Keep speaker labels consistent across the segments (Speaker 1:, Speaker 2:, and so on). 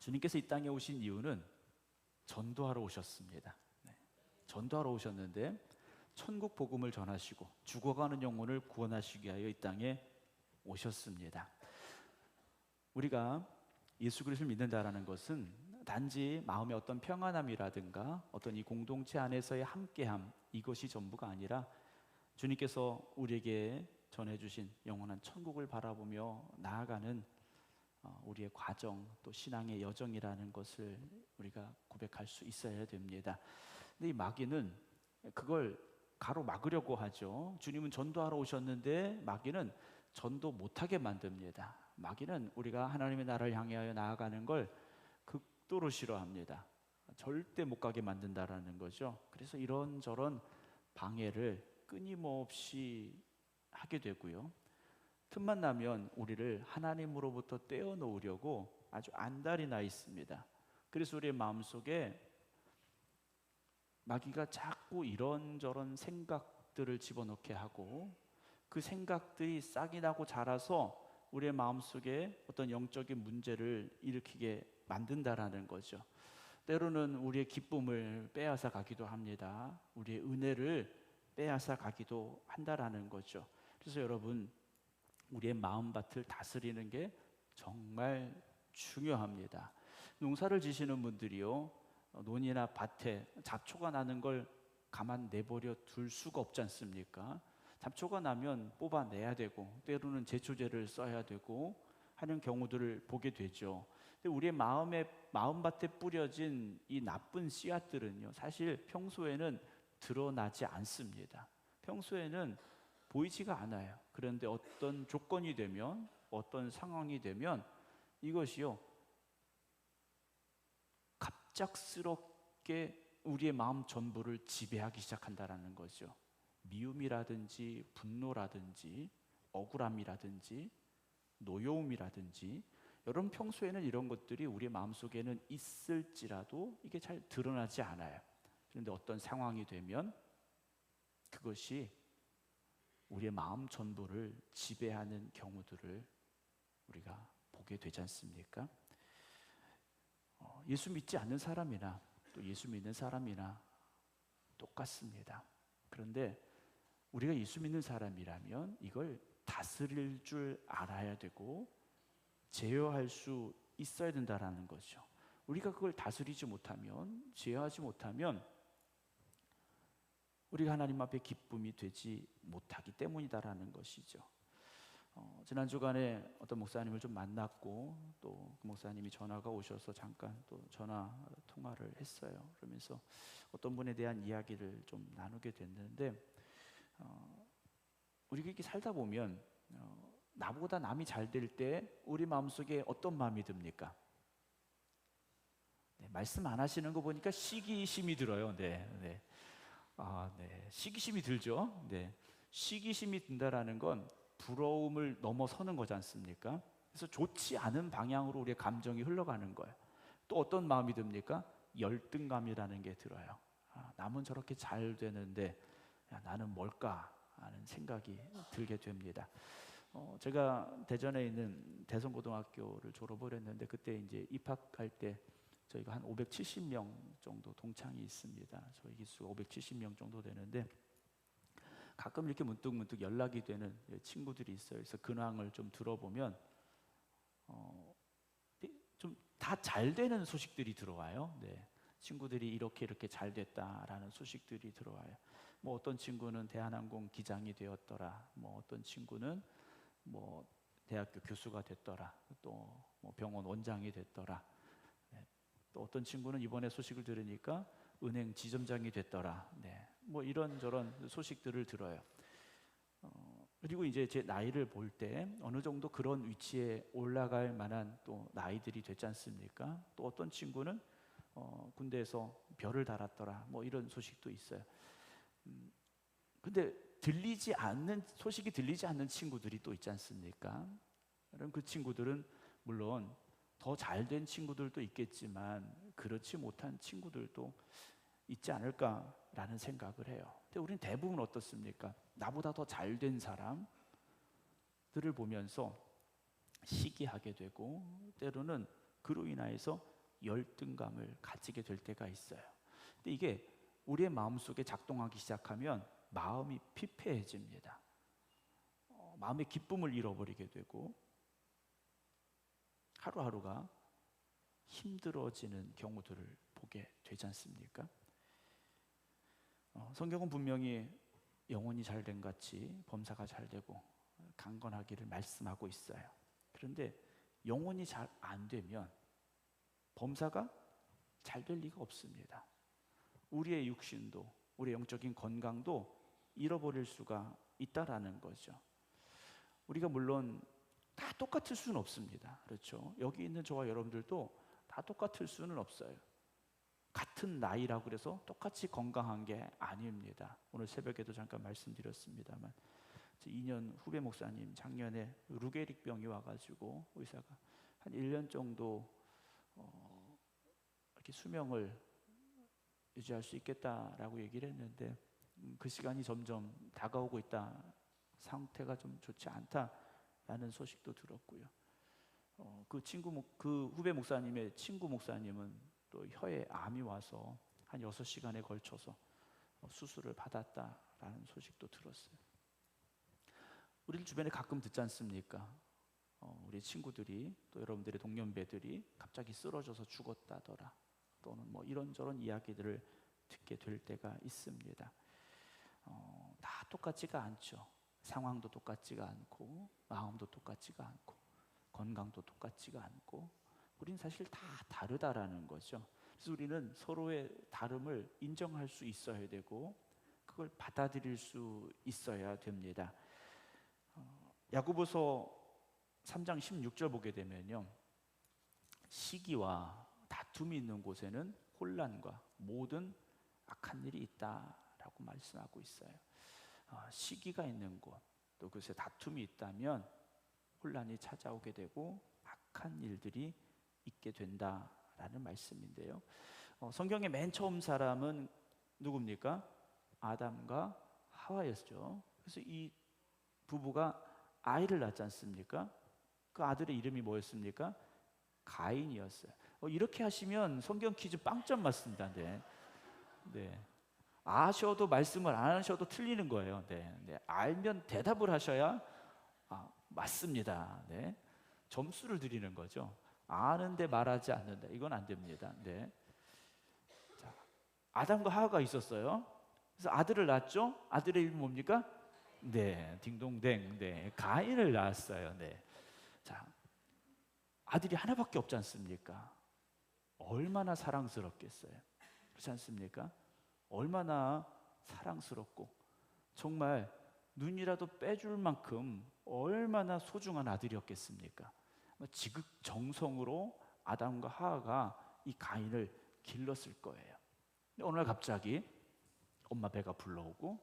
Speaker 1: 주님께서 이 땅에 오신 이유는 전도하러 오셨습니다. 네. 전도하러 오셨는데 천국 복음을 전하시고 죽어가는 영혼을 구원하시기 위하여 이 땅에 오셨습니다. 우리가 예수 그리스도를 믿는다라는 것은 단지 마음의 어떤 평안함이라든가 어떤 이 공동체 안에서의 함께함 이것이 전부가 아니라 주님께서 우리에게 전해주신 영원한 천국을 바라보며 나아가는 어, 우리의 과정 또 신앙의 여정이라는 것을 우리가 고백할 수 있어야 됩니다. 근데 이 마귀는 그걸 가로 막으려고 하죠. 주님은 전도하러 오셨는데 마귀는 전도 못하게 만듭니다. 마귀는 우리가 하나님의 나라를 향하 나아가는 걸 극도로 싫어합니다. 절대 못 가게 만든다라는 거죠. 그래서 이런저런 방해를 끊임없이 하게 되고요. 틈만 나면 우리를 하나님으로부터 떼어놓으려고 아주 안달이 나 있습니다. 그래서 우리의 마음속에 마귀가 자꾸 이런저런 생각들을 집어넣게 하고 그 생각들이 싹이 나고 자라서 우리의 마음속에 어떤 영적인 문제를 일으키게 만든다라는 거죠. 때로는 우리의 기쁨을 빼앗아 가기도 합니다. 우리의 은혜를 빼앗아 가기도 한다라는 거죠. 그래서 여러분 우리의 마음밭을 다스리는 게 정말 중요합니다. 농사를 지시는 분들이요. 논이나 밭에 잡초가 나는 걸 가만 내버려 둘 수가 없지 않습니까? 잡초가 나면 뽑아내야 되고 때로는 제초제를 써야 되고 하는 경우들을 보게 되죠. 근데 우리의 마음에 마음밭에 뿌려진 이 나쁜 씨앗들은요. 사실 평소에는 드러나지 않습니다. 평소에는 보이지가 않아요. 그런데 어떤 조건이 되면 어떤 상황이 되면 이것이요 갑작스럽게 우리의 마음 전부를 지배하기 시작한다라는 거죠. 미움이라든지 분노라든지 억울함이라든지 노여움이라든지 여러분 평소에는 이런 것들이 우리 마음속에는 있을지라도 이게 잘 드러나지 않아요. 그런데 어떤 상황이 되면 그것이 우리의 마음 전부를 지배하는 경우들을 우리가 보게 되지 않습니까? 어, 예수 믿지 않는 사람이나 또 예수 믿는 사람이나 똑같습니다. 그런데 우리가 예수 믿는 사람이라면 이걸 다스릴 줄 알아야 되고 제어할 수 있어야 된다라는 거죠. 우리가 그걸 다스리지 못하면 제어하지 못하면 우리가 하나님 앞에 기쁨이 되지 못하기 때문이다라는 것이죠. 어, 지난 주간에 어떤 목사님을 좀 만났고 또 그 목사님이 전화가 오셔서 잠깐 또 전화 통화를 했어요. 그러면서 어떤 분에 대한 이야기를 좀 나누게 됐는데 어, 우리가 이렇게 살다 보면 어, 나보다 남이 잘 될 때 우리 마음속에 어떤 마음이 듭니까? 네, 말씀 안 하시는 거 보니까 시기심이 들어요. 네, 네. 아, 네. 시기심이 들죠. 네. 시기심이 든다라는 건 부러움을 넘어서는 거지 않습니까? 그래서 좋지 않은 방향으로 우리의 감정이 흘러가는 거예요. 또 어떤 마음이 듭니까? 열등감이라는 게 들어요. 아, 남은 저렇게 잘 되는데 야, 나는 뭘까 하는 생각이 들게 됩니다. 어, 제가 대전에 있는 대성고등학교를 졸업을 했는데 그때 이제 입학할 때 저희가 한 570명 정도 동창이 있습니다. 저희 기수가 570명 정도 되는데 가끔 이렇게 문득문득 연락이 되는 예, 친구들이 있어요. 그래서 근황을 좀 들어보면 어, 좀 다 잘 되는 소식들이 들어와요. 네. 친구들이 이렇게 이렇게 잘 됐다라는 소식들이 들어와요. 뭐 어떤 친구는 대한항공 기장이 되었더라. 뭐 어떤 친구는 뭐 대학교 교수가 됐더라. 또뭐 병원 원장이 됐더라. 또 어떤 친구는 이번에 소식을 들으니까 은행 지점장이 됐더라. 네. 뭐 이런저런 소식들을 들어요. 어, 그리고 이제 제 나이를 볼 때 어느 정도 그런 위치에 올라갈 만한 또 나이들이 되지 않습니까? 또 어떤 친구는 어, 군대에서 별을 달았더라. 뭐 이런 소식도 있어요. 음, 근데 들리지 않는 소식이 들리지 않는 친구들이 또 있지 않습니까? 그럼 그 친구들은 물론 더잘된 친구들도 있겠지만 그렇지 못한 친구들도 있지 않을까라는 생각을 해요. 근데 우리는 대부분 어떻습니까? 나보다 더 잘된 사람들을 보면서 시기하게 되고 때로는 그로 인하여서 열등감을 가지게 될 때가 있어요. 근데 이게 우리의 마음속에 작동하기 시작하면 마음이 피폐해집니다. 어, 마음의 기쁨을 잃어버리게 되고 하루하루가 힘들어지는 경우들을 보게 되지 않습니까? 어, 성경은 분명히 영혼이 잘 된 같이 범사가 잘 되고 강건하기를 말씀하고 있어요. 그런데 영혼이 잘 안 되면 범사가 잘 될 리가 없습니다. 우리의 육신도 우리의 영적인 건강도 잃어버릴 수가 있다라는 거죠. 우리가 물론 다 똑같을 수는 없습니다. 그렇죠? 여기 있는 저와 여러분들도 다 똑같을 수는 없어요. 같은 나이라고 그래서 똑같이 건강한 게 아닙니다. 오늘 새벽에도 잠깐 말씀드렸습니다만 2년 후배 목사님 작년에 루게릭병이 와가지고 의사가 한 1년 정도 어, 이렇게 수명을 유지할 수 있겠다라고 얘기를 했는데 음, 그 시간이 점점 다가오고 있다 상태가 좀 좋지 않다 라는 소식도 들었고요. 어, 그 친구, 그 후배 목사님의 친구 목사님은 또 혀에 암이 와서 한 6시간에 걸쳐서 어, 수술을 받았다라는 소식도 들었어요. 우리 주변에 가끔 듣지 않습니까? 어, 우리 친구들이 또 여러분들의 동년배들이 갑자기 쓰러져서 죽었다더라 또는 뭐 이런저런 이야기들을 듣게 될 때가 있습니다. 어, 다 똑같지가 않죠. 상황도 똑같지가 않고 마음도 똑같지가 않고 건강도 똑같지가 않고 우리는 사실 다 다르다라는 거죠. 그래서 우리는 서로의 다름을 인정할 수 있어야 되고 그걸 받아들일 수 있어야 됩니다. 어, 야고보서 3장 16절 보게 되면요. 시기와 다툼이 있는 곳에는 혼란과 모든 악한 일이 있다라고 말씀하고 있어요. 어, 시기가 있는 곳, 또 그것에 다툼이 있다면 혼란이 찾아오게 되고 악한 일들이 있게 된다라는 말씀인데요. 어, 성경의 맨 처음 사람은 누굽니까? 아담과 하와였죠. 그래서 이 부부가 아이를 낳지 않습니까? 그 아들의 이름이 뭐였습니까? 가인이었어요. 어, 이렇게 하시면 성경 퀴즈 빵점 맞습니다. 네. 네. 아셔도 말씀을 안 하셔도 틀리는 거예요. 네, 네. 알면 대답을 하셔야 아, 맞습니다. 네. 점수를 드리는 거죠. 아는데 말하지 않는다. 이건 안 됩니다. 네. 자, 아담과 하와가 있었어요. 그래서 아들을 낳았죠. 아들의 이름 뭡니까? 네, 딩동댕. 네, 가인을 낳았어요. 네. 자, 아들이 하나밖에 없지 않습니까? 얼마나 사랑스럽겠어요. 그렇지 않습니까? 얼마나 사랑스럽고 정말 눈이라도 빼줄 만큼 얼마나 소중한 아들이었겠습니까? 지극정성으로 아담과 하하가 이 가인을 길렀을 거예요. 오늘 갑자기 엄마 배가 불러오고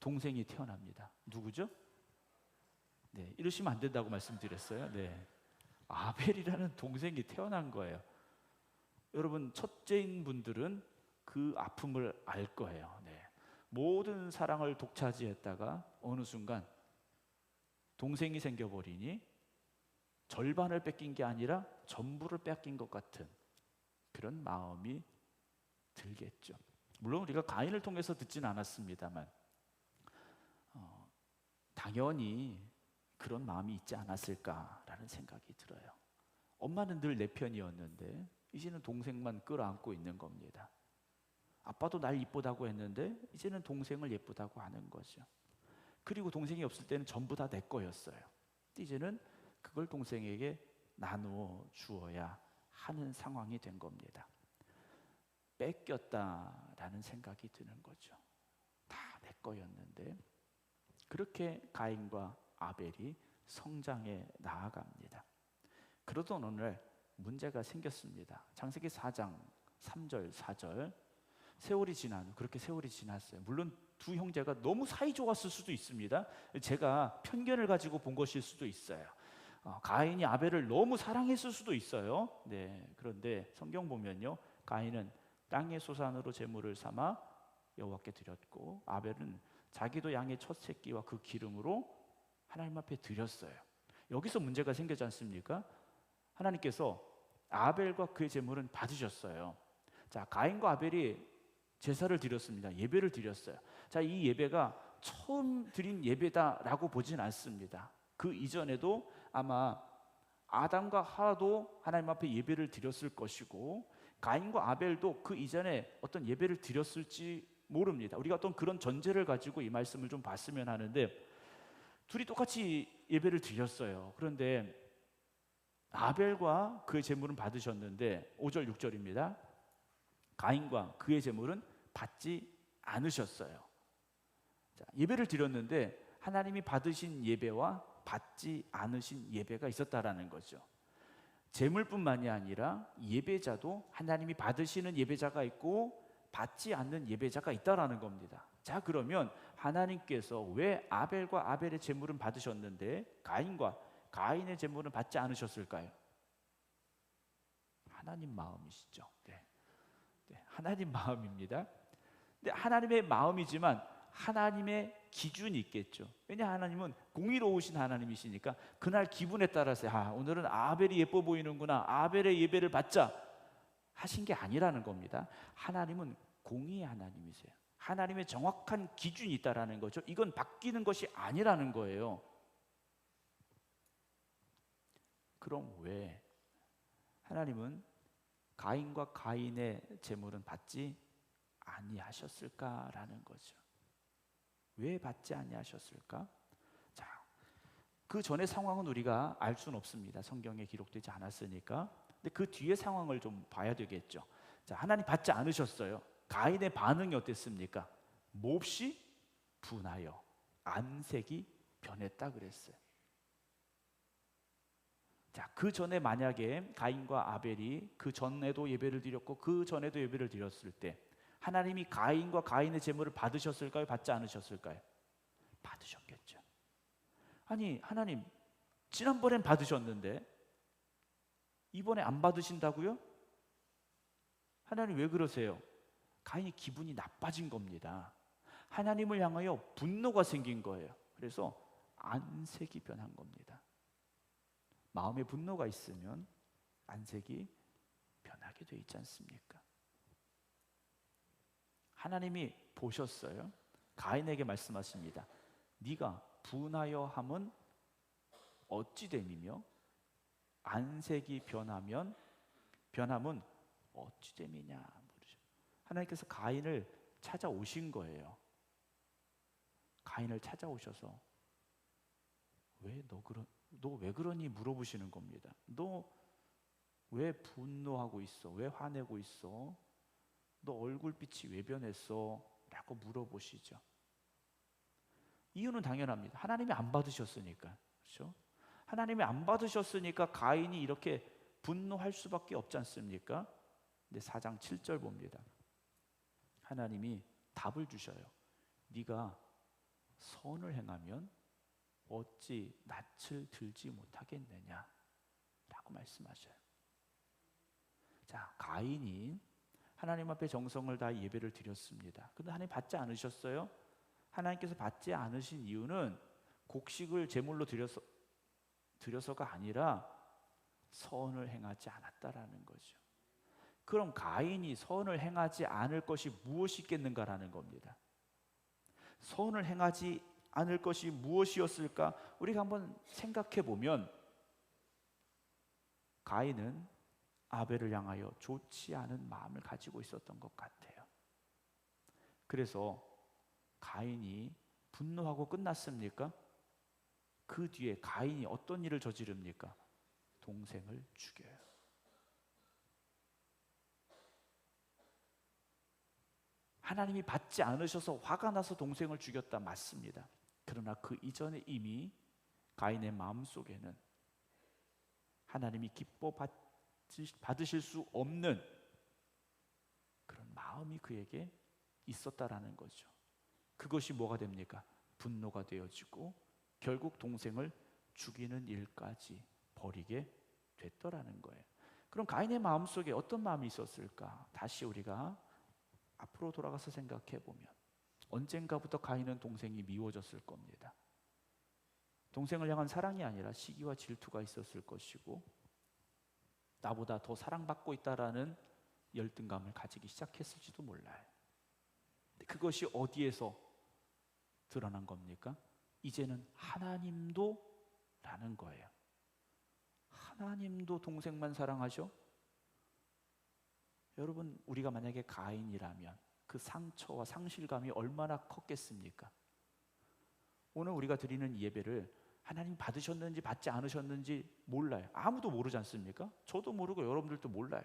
Speaker 1: 동생이 태어납니다. 누구죠? 네, 이러시면 안 된다고 말씀드렸어요. 네. 아벨이라는 동생이 태어난 거예요. 여러분 첫째인 분들은 그 아픔을 알 거예요. 네. 모든 사랑을 독차지했다가 어느 순간 동생이 생겨버리니 절반을 뺏긴 게 아니라 전부를 뺏긴 것 같은 그런 마음이 들겠죠. 물론 우리가 가인을 통해서 듣진 않았습니다만 어, 당연히 그런 마음이 있지 않았을까라는 생각이 들어요. 엄마는 늘 내 편이었는데 이제는 동생만 끌어안고 있는 겁니다. 아빠도 날 이쁘다고 했는데 이제는 동생을 예쁘다고 하는 거죠. 그리고 동생이 없을 때는 전부 다 내 거였어요. 이제는 그걸 동생에게 나누어 주어야 하는 상황이 된 겁니다. 뺏겼다라는 생각이 드는 거죠. 다 내 거였는데 그렇게 가인과 아벨이 성장해 나아갑니다. 그러던 오늘 문제가 생겼습니다. 장세기 4장 3절 4절 세월이 지나도 그렇게 세월이 지났어요. 물론 두 형제가 너무 사이 좋았을 수도 있습니다. 제가 편견을 가지고 본 것일 수도 있어요. 어, 가인이 아벨을 너무 사랑했을 수도 있어요. 네, 그런데 성경 보면요, 가인은 땅의 소산으로 재물을 삼아 여호와께 드렸고 아벨은 자기도 양의 첫 새끼와 그 기름으로 하나님 앞에 드렸어요. 여기서 문제가 생겨지 않습니까? 하나님께서 아벨과 그의 재물은 받으셨어요. 자, 가인과 아벨이 제사를 드렸습니다. 예배를 드렸어요. 자, 이 예배가 처음 드린 예배다라고 보진 않습니다. 그 이전에도 아마 아담과 하도 하나님 앞에 예배를 드렸을 것이고 가인과 아벨도 그 이전에 어떤 예배를 드렸을지 모릅니다. 우리가 어떤 그런 전제를 가지고 이 말씀을 좀 봤으면 하는데 둘이 똑같이 예배를 드렸어요. 그런데 아벨과 그의 제물은 받으셨는데 5절 6절입니다. 가인과 그의 제물은 받지 않으셨어요. 자, 예배를 드렸는데 하나님이 받으신 예배와 받지 않으신 예배가 있었다라는 거죠. 재물뿐만이 아니라 예배자도 하나님이 받으시는 예배자가 있고 받지 않는 예배자가 있다라는 겁니다. 자, 그러면 하나님께서 왜 아벨과 아벨의 재물은 받으셨는데 가인과 가인의 재물은 받지 않으셨을까요? 하나님 마음이시죠. 네. 하나님 마음입니다. 근데 하나님의 마음이지만 하나님의 기준이 있겠죠. 왜냐 하나님은 공의로우신 하나님이시니까 그날 기분에 따라서 아 오늘은 아벨이 예뻐 보이는구나 아벨의 예배를 받자 하신 게 아니라는 겁니다. 하나님은 공의의 하나님이세요. 하나님의 정확한 기준이 있다라는 거죠. 이건 바뀌는 것이 아니라는 거예요. 그럼 왜 하나님은 가인과 가인의 재물은 받지 아니하셨을까라는 거죠. 왜 받지 아니하셨을까? 자, 그 전의 상황은 우리가 알 수는 없습니다. 성경에 기록되지 않았으니까. 근데 그 뒤의 상황을 좀 봐야 되겠죠. 자, 하나님 받지 않으셨어요. 가인의 반응이 어땠습니까? 몹시 분하여 안색이 변했다 그랬어요. 자, 그 전에 만약에 가인과 아벨이 그 전에도 예배를 드렸고 그 전에도 예배를 드렸을 때 하나님이 가인과 가인의 제물을 받으셨을까요? 받지 않으셨을까요? 받으셨겠죠. 아니, 하나님 지난번엔 받으셨는데 이번에 안 받으신다고요? 하나님 왜 그러세요? 가인이 기분이 나빠진 겁니다. 하나님을 향하여 분노가 생긴 거예요. 그래서 안색이 변한 겁니다. 마음의 분노가 있으면 안색이 변하게 되어 있지 않습니까? 하나님이 보셨어요. 가인에게 말씀하십니다. 네가 분하여 함은 어찌 됨이며 안색이 변하면 변함은 어찌 됨이냐 물으죠. 하나님께서 가인을 찾아오신 거예요. 가인을 찾아오셔서 왜 너 그런 너왜 그러니 물어보시는 겁니다. 너 왜 분노하고 있어? 왜 화내고 있어? 너 얼굴빛이 왜 변했어? 라고 물어보시죠. 이유는 당연합니다. 하나님이 안 받으셨으니까. 그렇죠? 하나님이 안 받으셨으니까 가인이 이렇게 분노할 수밖에 없지 않습니까? 근데 4장 7절 봅니다. 하나님이 답을 주셔요. 네가 선을 행하면 어찌 낯을 들지 못하겠느냐? 라고 말씀하셔요. 자, 가인이 하나님 앞에 정성을 다 예배를 드렸습니다. 근데 하나님 받지 않으셨어요? 하나님께서 받지 않으신 이유는 곡식을 제물로 드려서 드려서가 아니라 선을 행하지 않았다라는 거죠. 그럼 가인이 선을 행하지 않을 것이 무엇이 있겠는가라는 겁니다. 선을 행하지 않을 것이 무엇이었을까? 우리가 한번 생각해 보면 가인은 아벨을 향하여 좋지 않은 마음을 가지고 있었던 것 같아요. 그래서 가인이 분노하고 끝났습니까? 그 뒤에 가인이 어떤 일을 저지릅니까? 동생을 죽여요. 하나님이 받지 않으셔서 화가 나서 동생을 죽였다 맞습니다. 그러나 그 이전에 이미 가인의 마음 속에는 하나님이 기뻐 받으실 수 없는 그런 마음이 그에게 있었다라는 거죠. 그것이 뭐가 됩니까? 분노가 되어지고 결국 동생을 죽이는 일까지 벌이게 됐더라는 거예요. 그럼 가인의 마음속에 어떤 마음이 있었을까? 다시 우리가 앞으로 돌아가서 생각해 보면 언젠가부터 가인은 동생이 미워졌을 겁니다. 동생을 향한 사랑이 아니라 시기와 질투가 있었을 것이고 나보다 더 사랑받고 있다라는 열등감을 가지기 시작했을지도 몰라요. 그것이 어디에서 드러난 겁니까? 이제는 하나님도 라는 거예요. 하나님도 동생만 사랑하죠? 여러분, 우리가 만약에 가인이라면 그 상처와 상실감이 얼마나 컸겠습니까? 오늘 우리가 드리는 예배를 하나님 받으셨는지 받지 않으셨는지 몰라요. 아무도 모르지 않습니까? 저도 모르고 여러분들도 몰라요.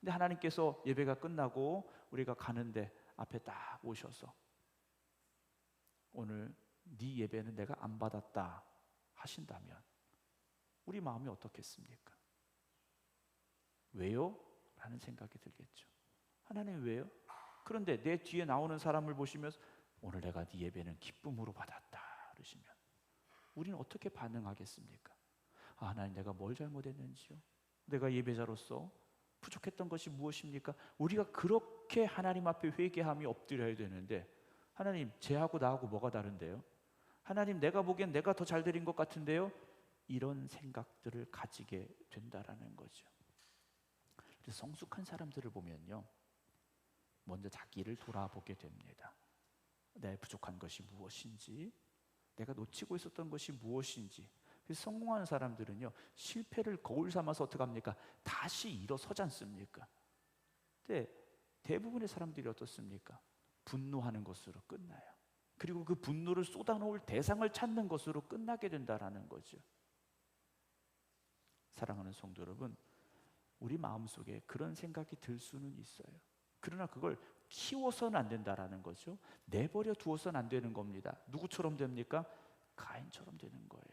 Speaker 1: 근데 하나님께서 예배가 끝나고 우리가 가는데 앞에 딱 오셔서 오늘 네 예배는 내가 안 받았다 하신다면 우리 마음이 어떻겠습니까? 왜요? 라는 생각이 들겠죠. 하나님 왜요? 그런데 내 뒤에 나오는 사람을 보시면서 오늘 내가 네 예배는 기쁨으로 받았다 그러시면 우리는 어떻게 반응하겠습니까? 아, 하나님 내가 뭘 잘못했는지요? 내가 예배자로서 부족했던 것이 무엇입니까? 우리가 그렇게 하나님 앞에 회개함이 엎드려야 되는데 하나님 쟤하고 나하고 뭐가 다른데요? 하나님 내가 보기엔 내가 더 잘 드린 것 같은데요? 이런 생각들을 가지게 된다라는 거죠. 성숙한 사람들을 보면요. 먼저 자기를 돌아보게 됩니다. 내 부족한 것이 무엇인지, 내가 놓치고 있었던 것이 무엇인지. 성공하는 사람들은요, 실패를 거울 삼아서 어떻 합니까? 다시 일어서지 않습니까? 근데 대부분의 사람들이 어떻습니까? 분노하는 것으로 끝나요. 그리고 그 분노를 쏟아놓을 대상을 찾는 것으로 끝나게 된다라는 거죠. 사랑하는 성도 여러분, 우리 마음속에 그런 생각이 들 수는 있어요. 그러나 그걸 키워서는 안 된다라는 거죠. 내버려 두어서는 안 되는 겁니다. 누구처럼 됩니까? 가인처럼 되는 거예요.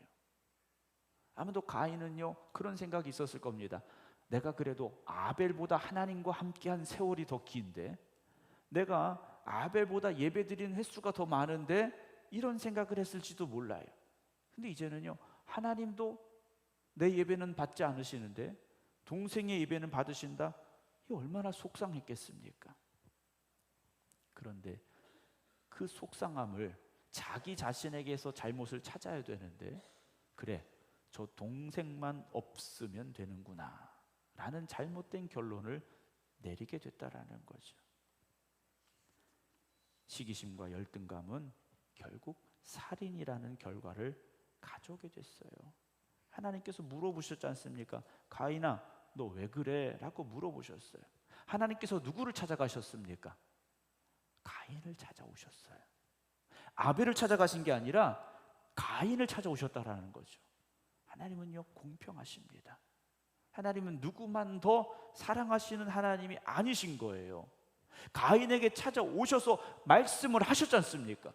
Speaker 1: 아무도 가인은요 그런 생각이 있었을 겁니다. 내가 그래도 아벨보다 하나님과 함께한 세월이 더 긴데, 내가 아벨보다 예배드린 횟수가 더 많은데 이런 생각을 했을지도 몰라요. 근데 이제는요 하나님도 내 예배는 받지 않으시는데 동생의 예배는 받으신다. 얼마나 속상했겠습니까? 그런데 그 속상함을 자기 자신에게서 잘못을 찾아야 되는데, 그래, 저 동생만 없으면 되는구나. 라는 잘못된 결론을 내리게 됐다라는 거죠. 시기심과 열등감은 결국 살인이라는 결과를 가져오게 됐어요. 하나님께서 물어보셨지 않습니까? 가인아, 너왜 그래? 라고 물어보셨어요. 하나님께서 누구를 찾아가셨습니까? 가인을 찾아오셨어요. 아벨을 찾아가신 게 아니라 가인을 찾아오셨다라는 거죠. 하나님은요, 공평하십니다. 하나님은 누구만 더 사랑하시는 하나님이 아니신 거예요. 가인에게 찾아오셔서 말씀을 하셨지 않습니까?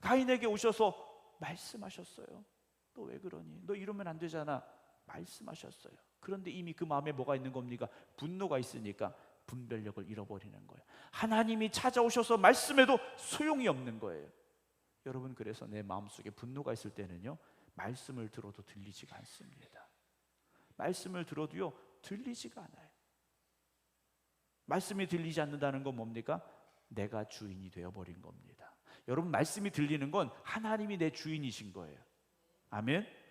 Speaker 1: 가인에게 오셔서 말씀하셨어요. 너 왜 그러니? 너 이러면 안 되잖아. 말씀하셨어요. 그런데 이미 그 마음에 뭐가 있는 겁니까? 분노가 있으니까 분별력을 잃어버리는 거예요. 하나님이 찾아오셔서 말씀해도 소용이 없는 거예요. 여러분 그래서 내 마음속에 분노가 있을 때는요. 말씀을 들어도 들리지가 않습니다. 말씀을 들어도요. 들리지가 않아요. 말씀이 들리지 않는다는 건 뭡니까? 내가 주인이 되어 버린 겁니다. 여러분 말씀이 들리는 건 하나님이 내 주인이신 거예요. 아멘.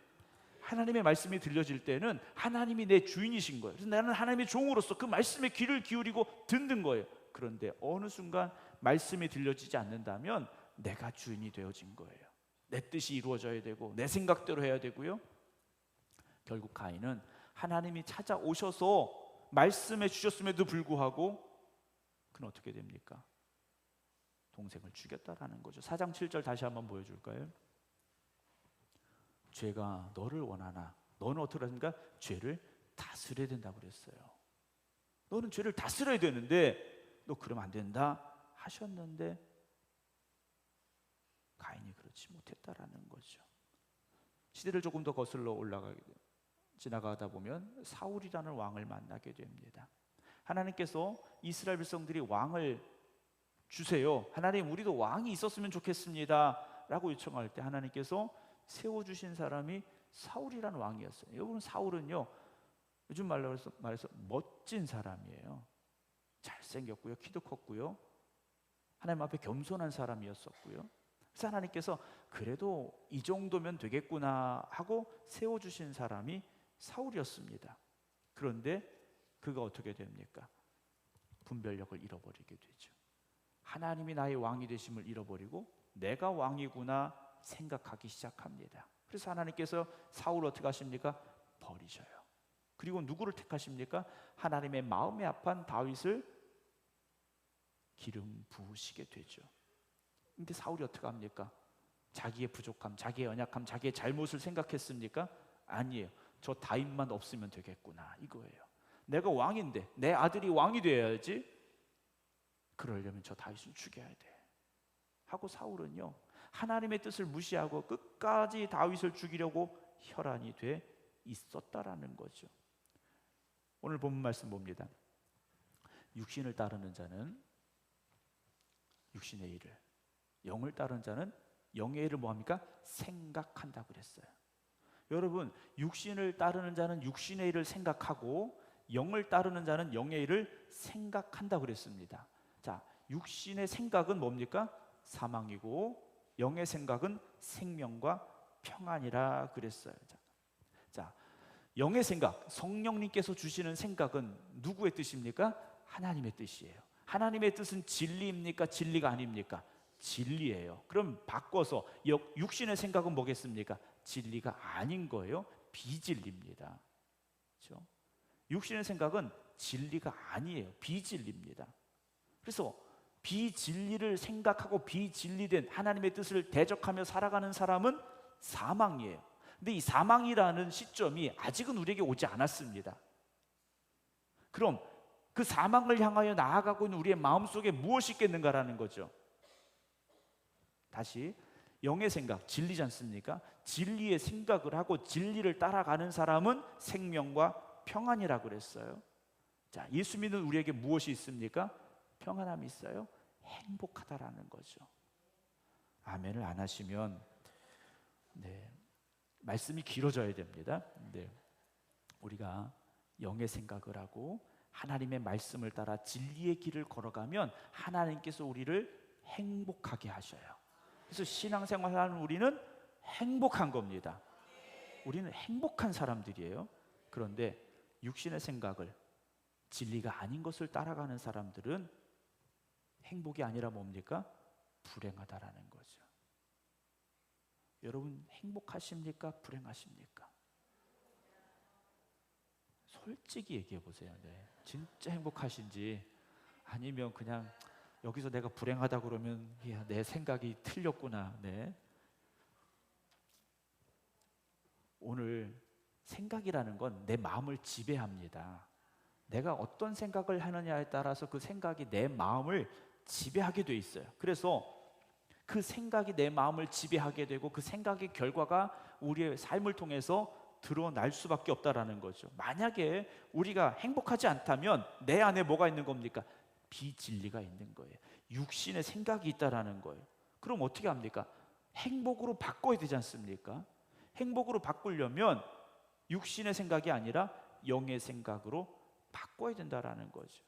Speaker 1: 하나님의 말씀이 들려질 때는 하나님이 내 주인이신 거예요. 그래서 나는 하나님의 종으로서 그 말씀에 귀를 기울이고 듣는 거예요. 그런데 어느 순간 말씀이 들려지지 않는다면 내가 주인이 되어진 거예요. 내 뜻이 이루어져야 되고 내 생각대로 해야 되고요. 결국 가인은 하나님이 찾아오셔서 말씀해 주셨음에도 불구하고 그는 어떻게 됩니까? 동생을 죽였다라는 거죠. 사장 7절 다시 한번 보여줄까요? 죄가 너를 원하나 너는 어떻게 하십니까? 죄를 다스려야 된다고 그랬어요. 너는 죄를 다스려야 되는데 너 그러면 안 된다 하셨는데 가인이 그렇지 못했다라는 거죠. 시대를 조금 더 거슬러 올라가게 돼요. 지나가다 보면 사울이라는 왕을 만나게 됩니다. 하나님께서 이스라엘 백성들이 왕을 주세요. 하나님 우리도 왕이 있었으면 좋겠습니다. 라고 요청할 때 하나님께서 세워주신 사람이 사울이라는 왕이었어요. 여러분, 사울은요, 요즘 말로 말해서 멋진 사람이에요. 잘생겼고요, 키도 컸고요, 하나님 앞에 겸손한 사람이었었고요. 그래서 하나님께서 그래도 이 정도면 되겠구나 하고 세워주신 사람이 사울이었습니다. 그런데 그가 어떻게 됩니까? 분별력을 잃어버리게 되죠. 하나님이 나의 왕이 되심을 잃어버리고 내가 왕이구나 생각하기 시작합니다. 그래서 하나님께서 사울 어떻게 하십니까? 버리셔요. 그리고 누구를 택하십니까? 하나님의 마음에 합한 다윗을 기름 부으시게 되죠. 근데 사울이 어떻게 합니까? 자기의 부족함, 자기의 연약함, 자기의 잘못을 생각했습니까? 아니에요. 저 다윗만 없으면 되겠구나 이거예요. 내가 왕인데 내 아들이 왕이 되어야지. 그러려면 저 다윗을 죽여야 돼. 하고 사울은요 하나님의 뜻을 무시하고 끝까지 다윗을 죽이려고 혈안이 돼 있었다라는 거죠. 오늘 본문 말씀 봅니다. 육신을 따르는 자는 육신의 일을, 영을 따르는 자는 영의 일을 뭐합니까? 생각한다 그랬어요. 여러분, 육신을 따르는 자는 육신의 일을 생각하고 영을 따르는 자는 영의 일을 생각한다 그랬습니다. 자, 육신의 생각은 뭡니까? 사망이고 영의 생각은 생명과 평안이라 그랬어요. 자, 영의 생각, 성령님께서 주시는 생각은 누구의 뜻입니까? 하나님의 뜻이에요. 하나님의 뜻은 진리입니까? 진리가 아닙니까? 진리예요. 그럼 바꿔서 육신의 생각은 뭐겠습니까? 진리가 아닌 거예요. 비진리입니다. 그렇죠? 육신의 생각은 진리가 아니에요. 비진리입니다. 그래서 비진리를 생각하고 비진리된 하나님의 뜻을 대적하며 살아가는 사람은 사망이에요. 근데 이 사망이라는 시점이 아직은 우리에게 오지 않았습니다. 그럼 그 사망을 향하여 나아가고 있는 우리의 마음속에 무엇이 있겠는가라는 거죠. 다시 영의 생각, 진리지 않습니까? 진리의 생각을 하고 진리를 따라가는 사람은 생명과 평안이라고 그랬어요. 자, 예수 믿는 우리에게 무엇이 있습니까? 평안함이 있어요? 행복하다라는 거죠. 아멘을 안 하시면 네, 말씀이 길어져야 됩니다. 네, 우리가 영의 생각을 하고 하나님의 말씀을 따라 진리의 길을 걸어가면 하나님께서 우리를 행복하게 하셔요. 그래서 신앙생활하는 우리는 행복한 겁니다. 우리는 행복한 사람들이에요. 그런데 육신의 생각을 진리가 아닌 것을 따라가는 사람들은 행복이 아니라 뭡니까? 불행하다라는 거죠. 여러분 행복하십니까? 불행하십니까? 솔직히 얘기해 보세요. 네. 진짜 행복하신지 아니면 그냥 여기서 내가 불행하다 그러면 야, 내 생각이 틀렸구나. 네. 오늘 생각이라는 건 내 마음을 지배합니다. 내가 어떤 생각을 하느냐에 따라서 그 생각이 내 마음을 지배하게 돼 있어요. 그래서 그 생각이 내 마음을 지배하게 되고 그 생각의 결과가 우리의 삶을 통해서 드러날 수밖에 없다라는 거죠. 만약에 우리가 행복하지 않다면 내 안에 뭐가 있는 겁니까? 비진리가 있는 거예요. 육신의 생각이 있다라는 거예요. 그럼 어떻게 합니까? 행복으로 바꿔야 되지 않습니까? 행복으로 바꾸려면 육신의 생각이 아니라 영의 생각으로 바꿔야 된다라는 거죠.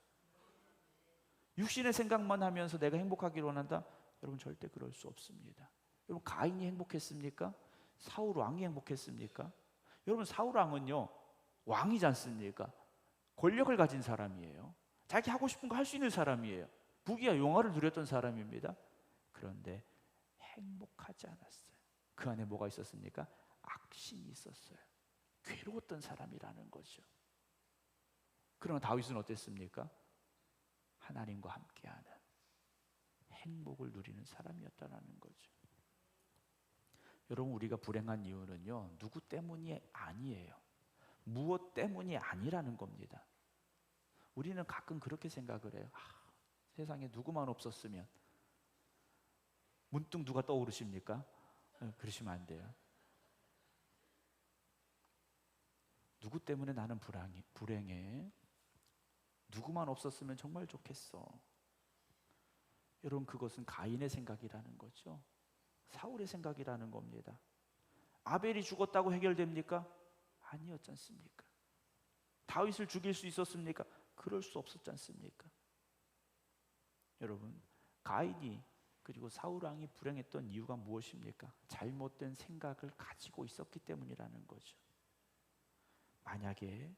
Speaker 1: 육신의 생각만 하면서 내가 행복하기를 원한다? 여러분 절대 그럴 수 없습니다. 여러분 가인이 행복했습니까? 사울 왕이 행복했습니까? 여러분 사울 왕은요 왕이지 않습니까? 권력을 가진 사람이에요. 자기 하고 싶은 거 할 수 있는 사람이에요. 부귀와 용화를 누렸던 사람입니다. 그런데 행복하지 않았어요. 그 안에 뭐가 있었습니까? 악신이 있었어요. 괴로웠던 사람이라는 거죠. 그러나 다윗은 어땠습니까? 하나님과 함께하는 행복을 누리는 사람이었다라는 거죠. 여러분 우리가 불행한 이유는요 누구 때문이 아니에요. 무엇 때문이 아니라는 겁니다. 우리는 가끔 그렇게 생각을 해요. 아, 세상에 누구만 없었으면 문득 누가 떠오르십니까? 네, 그러시면 안 돼요. 누구 때문에 나는 불행해? 누구만 없었으면 정말 좋겠어. 여러분 그것은 가인의 생각이라는 거죠. 사울의 생각이라는 겁니다. 아벨이 죽었다고 해결됩니까? 아니었지 않습니까? 다윗을 죽일 수 있었습니까? 그럴 수 없었지 않습니까? 여러분, 가인이 그리고 사울 왕이 불행했던 이유가 무엇입니까? 잘못된 생각을 가지고 있었기 때문이라는 거죠. 만약에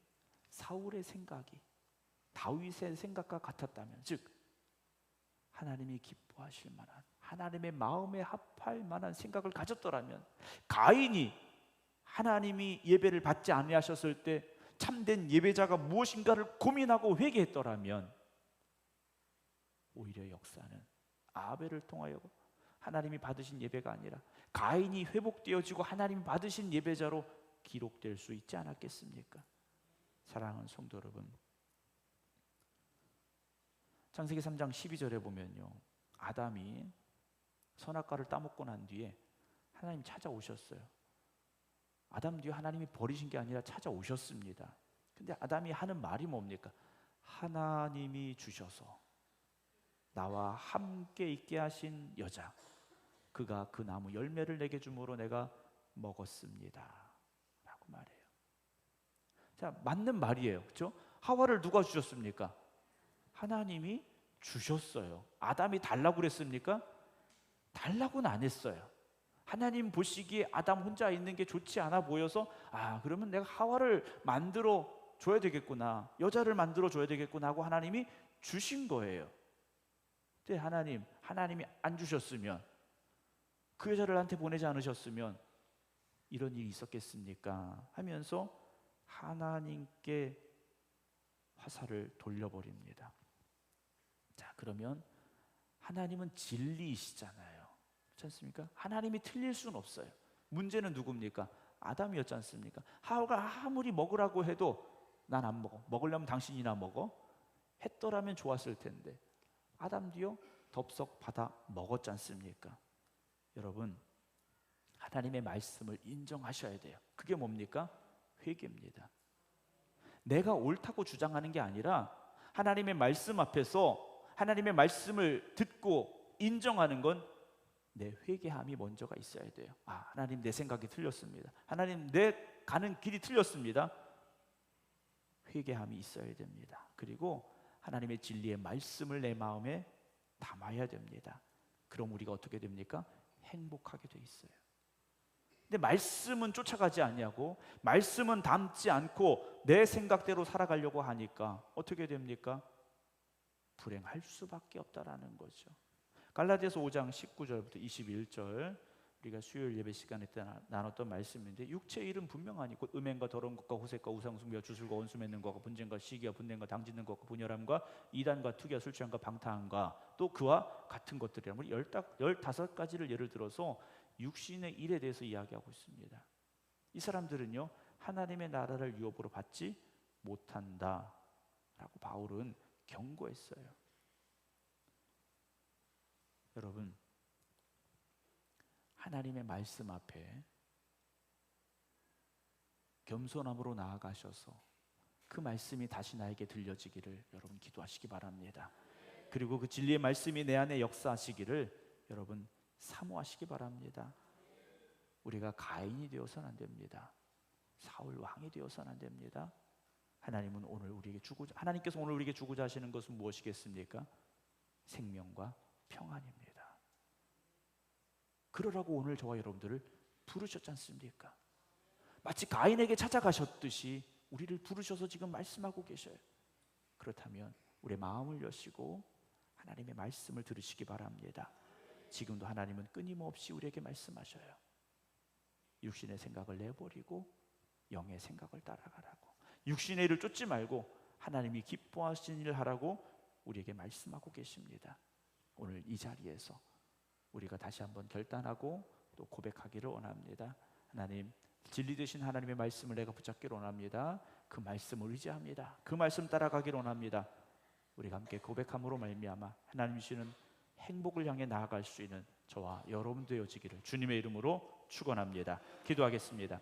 Speaker 1: 사울의 생각이 다윗의 생각과 같았다면 즉 하나님이 기뻐하실 만한 하나님의 마음에 합할 만한 생각을 가졌더라면 가인이 하나님이 예배를 받지 아니하셨을 때 참된 예배자가 무엇인가를 고민하고 회개했더라면 오히려 역사는 아벨을 통하여 하나님이 받으신 예배가 아니라 가인이 회복되어지고 하나님이 받으신 예배자로 기록될 수 있지 않았겠습니까? 사랑하는 성도 여러분, 창세기 3장 12절에 보면요. 아담이 선악과를 따먹고 난 뒤에 하나님 찾아오셨어요. 아담 뒤에 하나님이 버리신 게 아니라 찾아오셨습니다. 근데 아담이 하는 말이 뭡니까? 하나님이 주셔서 나와 함께 있게 하신 여자 그가 그 나무 열매를 내게 주므로 내가 먹었습니다. 라고 말해요. 자, 맞는 말이에요. 그렇죠? 하와를 누가 주셨습니까? 하나님이 주셨어요. 아담이 달라고 그랬습니까? 달라고는 안 했어요. 하나님 보시기에 아담 혼자 있는 게 좋지 않아 보여서 아 그러면 내가 하와를 만들어 줘야 되겠구나 여자를 만들어 줘야 되겠구나 하고 하나님이 주신 거예요. 근데 하나님 하나님이 안 주셨으면 그 여자를 나한테 보내지 않으셨으면 이런 일이 있었겠습니까? 하면서 하나님께 화살을 돌려버립니다. 그러면 하나님은 진리이시잖아요. 그렇지 않습니까? 하나님이 틀릴 수는 없어요. 문제는 누굽니까? 아담이었지 않습니까? 하와가 아무리 먹으라고 해도 난 안 먹어. 먹으려면 당신이나 먹어. 했더라면 좋았을 텐데. 아담 뒤요 덥석 받아 먹었지 않습니까? 여러분, 하나님의 말씀을 인정하셔야 돼요. 그게 뭡니까? 회개입니다. 내가 옳다고 주장하는 게 아니라 하나님의 말씀 앞에서 하나님의 말씀을 듣고 인정하는 건 내 회개함이 먼저가 있어야 돼요. 아, 하나님 내 생각이 틀렸습니다. 하나님 내 가는 길이 틀렸습니다. 회개함이 있어야 됩니다. 그리고 하나님의 진리의 말씀을 내 마음에 담아야 됩니다. 그럼 우리가 어떻게 됩니까? 행복하게 돼 있어요. 근데 말씀은 쫓아가지 아니하고 말씀은 담지 않고 내 생각대로 살아가려고 하니까 어떻게 됩니까? 불행할 수밖에 없다라는 거죠. 갈라디아서 5장 19절부터 21절 우리가 수요일 예배 시간에 때 나눴던 말씀인데 육체의 일은 분명하니 곧 음행과 더러운 것과 호색과 우상숭배와 주술과 원수 맺는 것과 분쟁과 시기와 분냄과 당짓는 것과 분열함과 이단과 투기와 술취함과 방탕함과 또 그와 같은 것들이라면 우리 열다섯 가지를 예를 들어서 육신의 일에 대해서 이야기하고 있습니다. 이 사람들은요 하나님의 나라를 유업으로 받지 못한다라고 바울은 경고했어요. 여러분, 하나님의 말씀 앞에 겸손함으로 나아가셔서 그 말씀이 다시 나에게 들려지기를 여러분 기도하시기 바랍니다. 그리고 그 진리의 말씀이 내 안에 역사하시기를 여러분 사모하시기 바랍니다. 우리가 가인이 되어서는 안 됩니다. 사울 왕이 되어서는 안 됩니다. 하나님은 오늘 우리에게 주고자 하나님께서 오늘 우리에게 주고자 하시는 것은 무엇이겠습니까? 생명과 평안입니다. 그러라고 오늘 저와 여러분들을 부르셨지 않습니까? 마치 가인에게 찾아가셨듯이 우리를 부르셔서 지금 말씀하고 계셔요. 그렇다면 우리의 마음을 여시고 하나님의 말씀을 들으시기 바랍니다. 지금도 하나님은 끊임없이 우리에게 말씀하셔요. 육신의 생각을 내버리고 영의 생각을 따라가라고. 육신의 일을 쫓지 말고 하나님이 기뻐하신 일을 하라고 우리에게 말씀하고 계십니다. 오늘 이 자리에서 우리가 다시 한번 결단하고 또 고백하기를 원합니다. 하나님 진리 되신 하나님의 말씀을 내가 붙잡기를 원합니다. 그 말씀을 의지합니다. 그 말씀 따라가기를 원합니다. 우리가 함께 고백함으로 말미암아 하나님 주시는 행복을 향해 나아갈 수 있는 저와 여러분 되어지기를 주님의 이름으로 축원합니다. 기도하겠습니다.